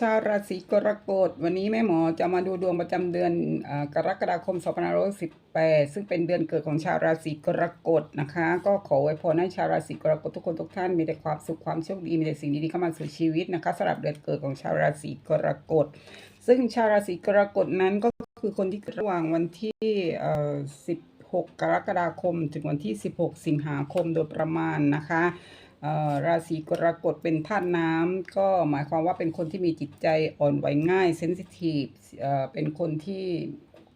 ชาวราศีกรกฎวันนี้แม่หมอจะมาดูดวงประจำเดือนอกรกฎาคม2518ซึ่งเป็นเดือนเกิดของชาวราศีกรกฎนะคะ ก็ขอไว้พรให้ชาวราศีกรกฎทุกคนทุกท่านมีแต่ความสุขความโชคดีมีแต่สิ่งดีๆเข้ามาสู่ชีวิตนะคะสำหรับเดือนเกิดของชาวราศีกรกฎซึ่งชาวราศีกรกฎนั้นก็คือคนที่ระหว่างวันที่16กรกฎาคม ถึงวันที่ 16 สิงหาคมโดยประมาณนะคะ ราศีกรกฎเป็นธาตุน้ำก็หมายความว่าเป็นคนที่มีจิตใจอ่อนไหวง่ายเซนซิทีฟเอ่อเป็นคนที่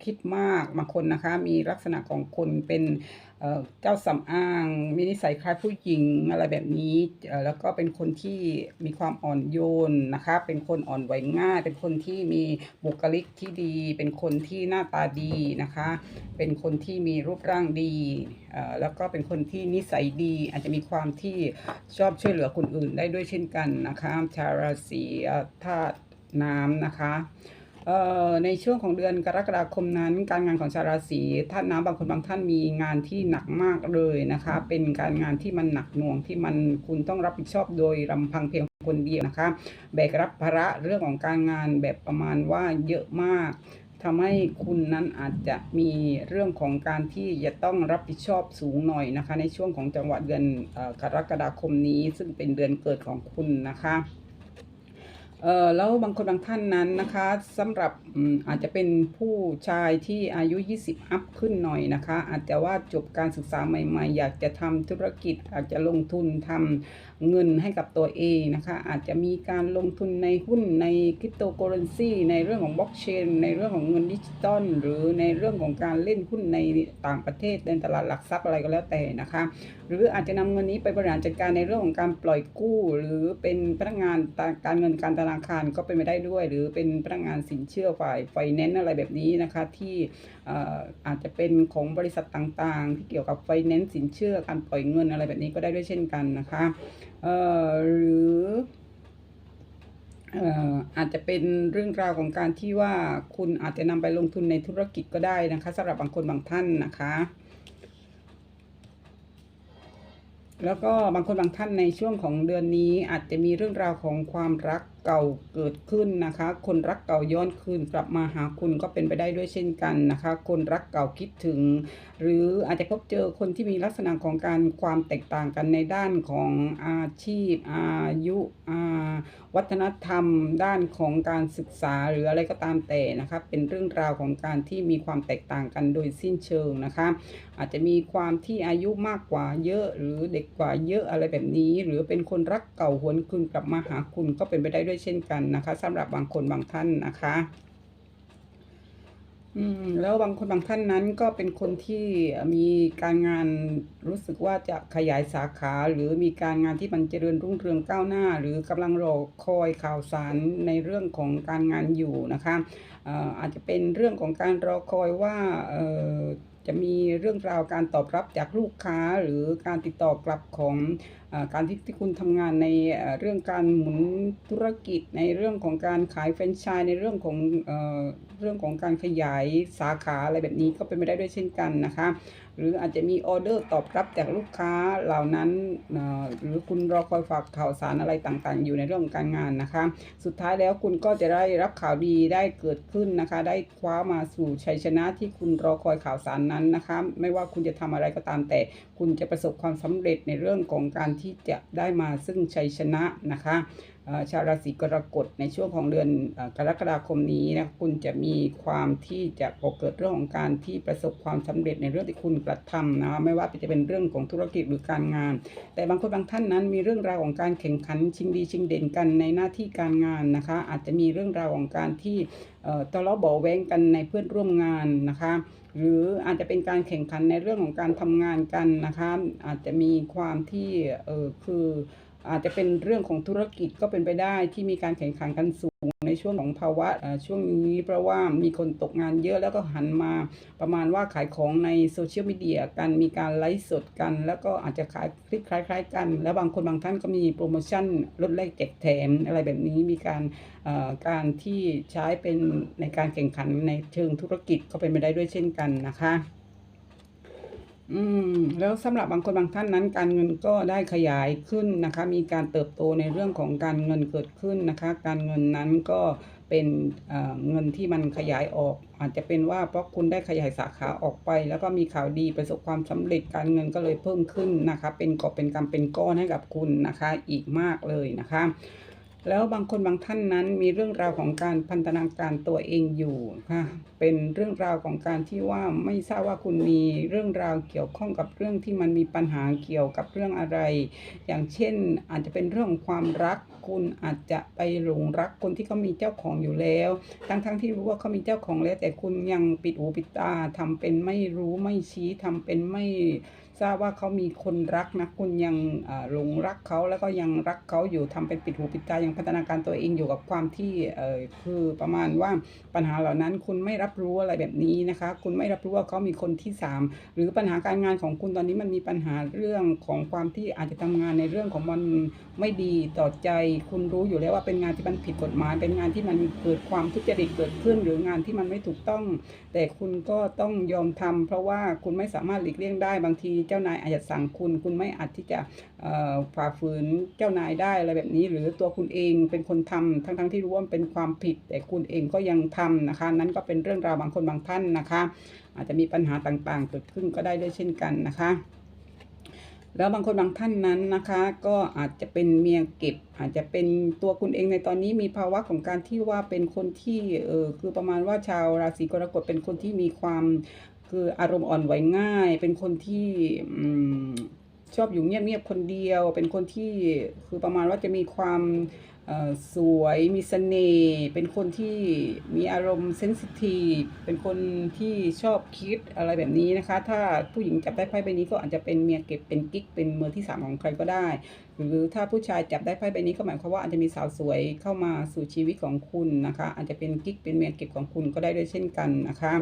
คิดมากบางคนนะคะ มีลักษณะของคนเป็นเจ้าสำอาง มีนิสัยคล้ายผู้หญิงอะไรแบบนี้ แล้วก็เป็นคนที่มีความอ่อนโยนนะคะ เป็นคนอ่อนไหวง่าย เป็นคนที่มีบุคลิกที่ดี เป็นคนที่หน้าตาดีนะคะ เป็นคนที่มีรูปร่างดี แล้วก็เป็นคนที่นิสัยดี อาจจะมีความที่ชอบช่วยเหลือคนอื่นได้ด้วยเช่นกันนะคะ ชาวราศีธาตุน้ำนะคะ ในช่วงของเดือนกรกฎาคมนั้น การงานของชาวราศีธาตุน้ำบางคนบางท่านมีงานที่หนักมากเลยนะคะ เป็นการงานที่มันหนักหน่วงที่มันคุณต้องรับผิดชอบโดยลำพังเพียงคนเดียวนะคะ แบกรับภาระเรื่องของการงานแบบประมาณว่าเยอะมากทำให้คุณนั้นอาจจะมีเรื่องของการที่จะต้องรับผิดชอบสูงหน่อยนะคะ ในช่วงของจังหวะเดือนกรกฎาคมนี้ ซึ่งเป็นเดือนเกิดของคุณนะคะ เอ่อแล้วบางคนบางท่านนั้นนะคะสำหรับอาจจะเป็นผู้ชายที่อายุ 20 อัพขึ้นหน่อยนะคะ อาจจะว่าจบการศึกษาใหม่ ๆ อยากจะทำธุรกิจ อาจจะลงทุนทำเงินให้กับตัวเองนะคะ อาจจะมีการลงทุนในหุ้นในคริปโตเคอเรนซีในเรื่องของบล็อกเชนในเรื่องของเงินดิจิตอลหรือในเรื่องของการเล่นหุ้นในต่างประเทศในตลาดหลักทรัพย์อะไรก็แล้วแต่นะคะ หรืออาจจะนำเงินนี้ไปบริหารจัดการในเรื่องของการปล่อยกู้ หรือเป็นพนักงานการเงินการธนาคารก็เป็นไปได้ด้วย หรือเป็นพนักงานสินเชื่อฝ่ายไฟแนนซ์อะไรแบบนี้นะคะ ที่อาจจะเป็นของบริษัทต่างๆ ที่เกี่ยวกับไฟแนนซ์สินเชื่อการปล่อยเงินอะไรแบบนี้ก็ได้ด้วยเช่นกันนะคะหรืออาจจะเป็นเรื่องราวของการที่ว่าคุณอาจจะนำไปลงทุนในธุรกิจก็ได้นะคะสำหรับบางคนบางท่านนะคะแล้วก็บางคนบางท่านในช่วงของเดือนนี้อาจจะมีเรื่องราวของความรัก เก่าเกิดขึ้นนะคะ คนรักเก่าย้อนคืนกลับมาหาคุณก็เป็นไปได้ด้วยเช่นกันนะคะ คนรักเก่าคิดถึง หรืออาจจะพบเจอคนที่มีลักษณะของการความแตกต่างกันในด้านของอาชีพ อายุอาวัฒนธรรม ด้านของการศึกษาหรืออะไรก็ตามแต่นะคะเป็นเรื่องราวของการที่มีความแตกต่างกันโดยสิ้นเชิงนะคะ อาจจะมีความที่อายุมากกว่าเยอะหรือเด็กกว่าเยอะอะไรแบบนี้ หรือเป็นคนรักเก่าหวนคืนกลับมาหาคุณก็เป็นไปได้ด้วยเช่นกันนะคะสำหรับบางคนบางท่านนะคะอืมแล้วบางคนบางท่านนั้นก็เป็นคนที่มีการงานรู้สึกว่าจะขยายสาขา หรือมีการงานที่มันเจริญรุ่งเรืองก้าวหน้า หรือกำลังรอคอยข่าวสารในเรื่องของการงานอยู่นะคะอออาจจะเป็นเรื่องของการรอคอยว่าเออ จะมีเรื่องราวการตอบรับจากลูกค้าหรือการติดต่อกลับของอการที่ที่คุณทำงานในเรื่องการหมุนธุรกิจ ในเรื่องของการขายแฟรนไชส์ในเรื่องของเอเรื่องของการขยายสาขาอะไรแบบนี้ก็เป็นไปได้ด้วยเช่นกันนะคะ หรืออาจจะมีออเดอร์ตอบรับจากลูกค้าเหล่านั้น หรือคุณรอคอยฝากข่าวสารอะไรต่างๆ อยู่ในเรื่องของการงานนะคะ สุดท้ายแล้วคุณก็จะได้รับข่าวดีได้เกิดขึ้นนะคะ ได้คว้ามาสู่ชัยชนะที่คุณรอคอยข่าวสารนั้นนะคะ ไม่ว่าคุณจะทำอะไรก็ตามแต่ คุณจะประสบความสำเร็จในเรื่องของการที่จะได้มาซึ่งชัยชนะนะคะ ชาวราศีกรกฎในช่วงของเดือนอกรกฎาคมนี้นะคุณจะมีความที่จะเกิดเรื่องของการที่ประสบความสำเร็จในเรื่องที่คุณกระทำนะคะไม่ว่าจะเป็นเรื่องของธุรกิจหรือการงาน แต่บางคนบางท่านนั้นมีเรื่องราวของการแข่งขันชิงดีชิงเด่นกันในหน้าที่การงานนะคะ อาจจะมีเรื่องราวของการที่ทะเลาะเบาแว้งกันในเพื่อนร่วมงานนะคะหรืออาจจะเป็นการแข่งขันในเรื่องของการทำงานกันนะคะอาจจะมีความที่เออคือ อาจจะเป็นเรื่องของธุรกิจก็เป็นไปได้ที่มีการแข่งขันกันสูงในช่วงของภาวะช่วงนี้เพราะว่ามีคนตกงานเยอะแล้วก็หันมาประมาณว่าขายของในโซเชียลมีเดียกันมีการไลฟ์สดกัน แล้วก็อาจจะขายคลิปคล้าย ๆ กัน แล้วบางคนบางท่านก็มีโปรโมชั่นลดแลกแจกแถมอะไรแบบนี้มีการการที่ใช้เป็นในการแข่งขันในเชิงธุรกิจก็เป็นไปได้ด้วยเช่นกันนะคะ อืมแล้วสำหรับบางคนบางท่านนั้น การเงินก็ได้ขยายขึ้นนะคะ มีการเติบโตในเรื่องของการเงินเกิดขึ้นนะคะ การเงินนั้นก็เป็นเอ่อเงินที่มันขยายออก อาจจะเป็นว่าเพราะคุณได้ขยายสาขาออกไป แล้วก็มีข่าวดีประสบความสำเร็จการเงินก็เลยเพิ่มขึ้นนะคะ เป็นกอบเป็นกำเป็นก้อนให้กับคุณนะคะ อีกมากเลยนะคะ แล้วบางคนบางท่านนั้นมีเรื่องราวของการพันธนาการตัวเองอยู่ค่ะเป็นเรื่องราวของการที่ว่าไม่ทราบว่าคุณมีเรื่องราวเกี่ยวข้องกับเรื่องที่มันมีปัญหาเกี่ยวกับเรื่องอะไร อย่างเช่นอาจจะเป็นเรื่องความรัก คุณอาจจะไปหลงรักคนที่เขามีเจ้าของอยู่แล้ว ทั้งๆทที่รู้ว่าเขามีเจ้าของแล้ว แต่คุณยังปิดหูปิดตาทำเป็นไม่รู้ไม่ชี้ทำเป็นไม่ ทราบว่าเขามีคนรักนะคุณยังอ่าหลงรักเขาแล้วก็ยังรักเขาอยู่ทำเป็นปิดหูปิดตายังพัฒนาการตัวเองอยู่กับความที่เออคือประมาณว่าปัญหาเหล่านั้นคุณไม่รับรู้อะไรแบบนี้นะคะ คุณไม่รับรู้ว่าเขามีคนที่สามหรือปัญหาการงานของคุณตอนนี้มันมีปัญหาเรื่องของความที่อาจจะทำงานในเรื่องของมันไม่ดีต่อใจ คุณรู้อยู่แล้วว่าเป็นงานที่มันผิดกฎหมาย เป็นงานที่มันเกิดความทุจริตเกิดขึ้น หรืองานที่มันไม่ถูกต้อง แต่คุณก็ต้องยอมทำเพราะว่าคุณไม่สามารถหลีกเลี่ยงได้บางทีเจ้านายอาจจะสั่งคุณ คุณไม่อาจที่จะฝ่าฝืนเจ้านายได้อะไรแบบนี้ หรือตัวคุณเองเป็นคนทำทั้งๆที่รู้ว่ามันเป็นความผิด แต่คุณเองก็ยังทำนะคะ นั้นก็เป็นเรื่องราวบางคนบางท่านนะคะ อาจจะมีปัญหาต่างๆ เกิดขึ้นก็ได้ด้วยเช่นกันนะคะ แล้วบางคนบางท่านนั้นนะคะ ก็อาจจะเป็นเมียเก็บ อาจจะเป็นตัวคุณเองในตอนนี้มีภาวะของการที่ว่าเป็นคนที่เออคือประมาณว่าชาวราศีกรกฎเป็นคนที่มีความคืออารมณ์อ่อนไหวง่าย เป็นคนที่อชอบอยู่เงียบๆคนเดียว เป็นคนที่คือประมาณว่าจะมีความ สวยมีเสน่ห์เป็นคนที่มีอารมณ์เซนซิทีฟเป็นคนที่ชอบคิดอะไรแบบนี้นะคะ ถ้าผู้หญิงจับได้ไพ่ใบนี้ก็อาจจะเป็นเมียเก็บเป็นกิ๊กเป็นมือที่สามของใครก็ได้ หรือถ้าผู้ชายจับได้ไพ่ใบนี้ก็หมายความว่าอาจจะมีสาวสวยเข้ามาสู่ชีวิตของคุณนะคะ อาจจะเป็นกิ๊กเป็นเมียเก็บของคุณก็ได้ด้วยเช่นกันนะคะ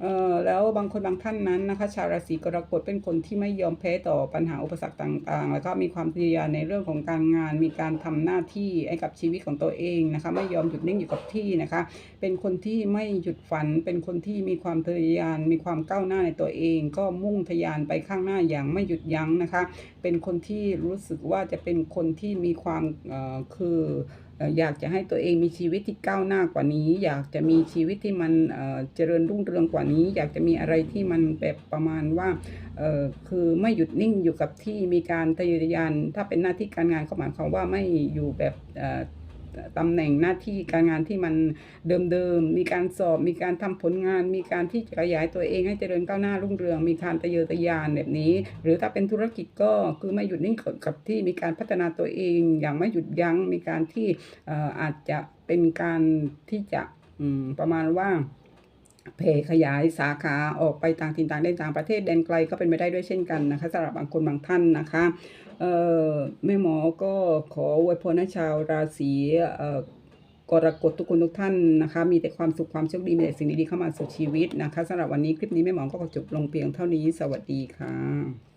เออแล้วบางคนบางท่านนั้นนะคะชาวราศีกรกฎเป็นคนที่ไม่ยอมแพ้ต่อปัญหาอุปสรรคต่างๆ แล้วก็มีความพยายามในเรื่องของการงาน มีการทำหน้าที่ให้กับชีวิตของตัวเองนะคะไม่ยอมหยุดนิ่งอยู่กับที่นะคะ เป็นคนที่ไม่หยุดฝัน เป็นคนที่มีความทะยานมีความก้าวหน้าในตัวเอง ก็มุ่งทะยานไปข้างหน้าอย่างไม่หยุดยั้งนะคะ เป็นคนที่รู้สึกว่าจะเป็นคนที่มีความเออคือ อยากจะให้ตัวเองมีชีวิตที่ก้าวหน้ากว่านี้ อยากจะมีชีวิตที่มันเจริญรุ่งเรืองกว่านี้ อยากจะมีอะไรที่มันแบบประมาณว่าคือไม่หยุดนิ่งอยู่กับที่มีการทะเยอทะยานถ้าเป็นหน้าที่การงานก็หมายความว่าไม่อยู่แบบ ตำแหน่งหน้าที่การงานที่มันเดิมๆ มีการสอบ มีการทำผลงาน มีการที่ขยายตัวเองให้เจริญก้าวหน้ารุ่งเรือง มีการทะเยอทะยานแบบนี้ หรือถ้าเป็นธุรกิจก็คือไม่หยุดนิ่งกับที่มีการพัฒนาตัวเองอย่างไม่หยุดยัง้ง มีการที่อาจจะเป็นการที่จะประมาณว่า เพขยายสาขาออกไปต่างถิ่นต่างแดนต่างประเทศแดนไกลก็เป็นไปได้ด้วยเช่นกันนะคะสำหรับบางคนบางท่านนะคะเอ่อแม่หมอก็ขออวยพรให้ชาวราศีกรกฎทุกคนทุกท่านนะคะ มีแต่ความสุขความโชคดีมีแต่สิ่งดีๆเข้ามาสู่ชีวิตนะคะสำหรับวันนี้คลิปนี้แม่หมอก็ขอจบลงเพียงเท่านี้สวัสดีค่ะ